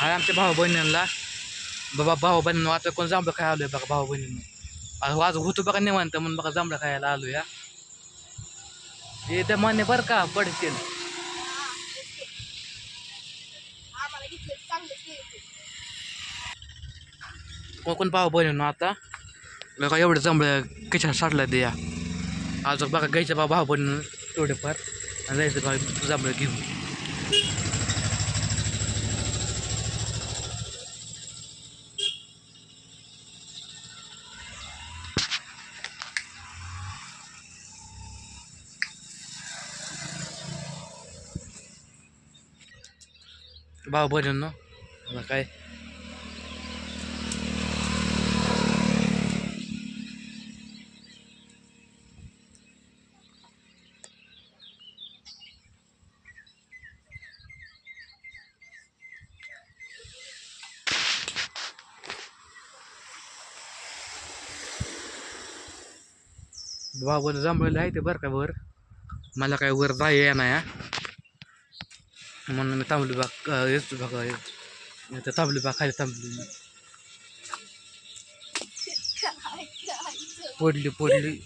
हा आमच्या भाऊ बहिणींना. बाबा भाऊ बहिणींना आता कोण जांभळं खायला आलोय बघा भाऊ बहिणींनो. हो, आज होतो बघा निवांत म्हणून बघा जांभळं खायला आलो या हे त्या मान्य बरं का पडतील. कोण कोण भाऊ बहिणींना आता? बघा एवढं जांभळं किचन साठलं ते या आज बघा गायच्या बा भाऊ बहिणीनं थोडेफार. आणि जायचं जांभळं घेऊन. भाऊ बहिणींनो आता काय? बाबर जांभळले आहे ते बरं का वर? मला काय वर जाय येणार या म्हणून मी थांबली बाग येतो बघा इथं थांबली बाग खाली थांबली पडली पडली.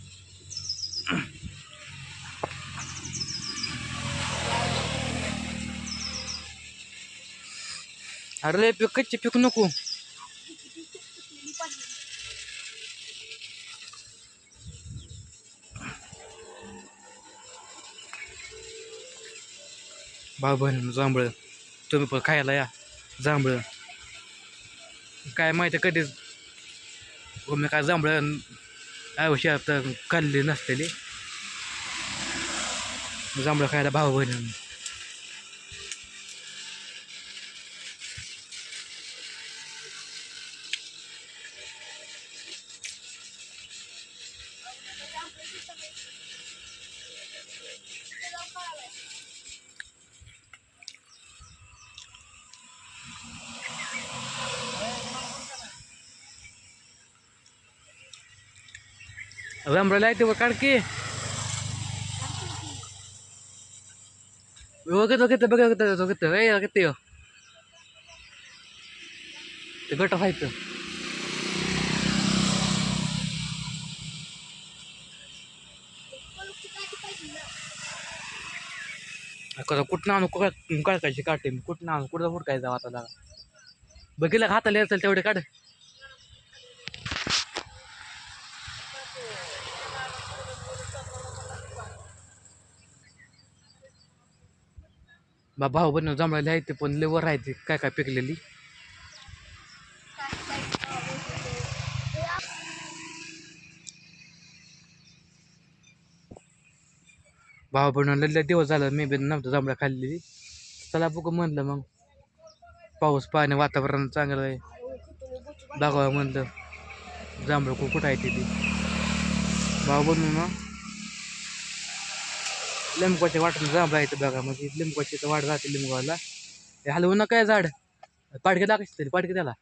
अरे लय पिक कच्चे पिक नको. भाऊ बहीण जांभळं. तुम्ही पण खायला या जांभळं. काय माहिती कधीच हो मी काय जांभळं आयुष्यात खाल्ली नसलेली. जांभळं खायला भाऊ बहीण जांभळं आहे ते वर काढ की. बघत बघत बघत बघत ए बघत ते गट व्हायचं. कसं कुठं आणू काय काढायची काढते मी कुठं आणू कुठं हुडकायचं आता लागा बघितलं हाताला असेल तेवढे काढ. बा भाऊ बहिण जमलेले आहे ते पण लेवर आहे ते काय काय पिकलेली? भाऊ बहिण लय दिवस झालं मी बी नव्हतं जांभळा खाल्लेली. चला बघू म्हणलं मग. पाऊस पाणी वातावरण चांगलं आहे. दाखवा म्हणलं. जांभळं कुठं आहे ते ती भाऊ बनवून ना लिंबूच्या वाटून जांभळं आहे बघा म्हणजे लिंबूची तर वाट जाते लिंबूला हे हलवू नका झाड. पाडके टाकायचे तरी पाडके त्याला.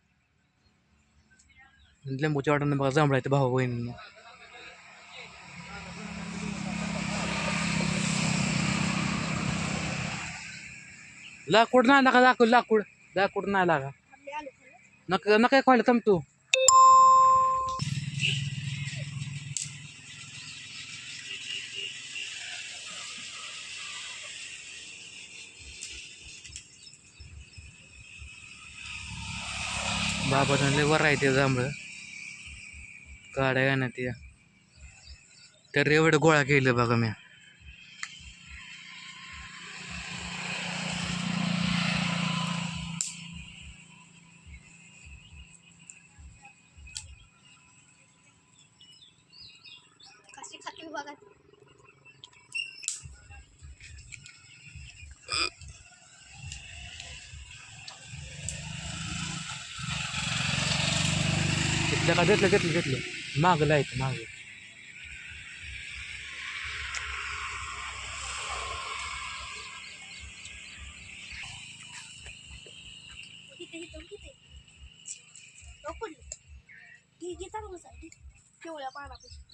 लिंबूच्या वाटाने बघा जांभळं येतं भाऊ बहिणींना. लाकूड नाही लागा लाकूड लाकूड. लाकूड नाही लागा. नका नका खायला थांब तू. बाबा लय वर आहे ते जांभळं. काढाय ना ते तर एवढं गोळा केलं बघा मी घेतलं का घेतलं. घेतलं घेतलं मागं. लायचं मागं किती हिथून किती पडली पानापासून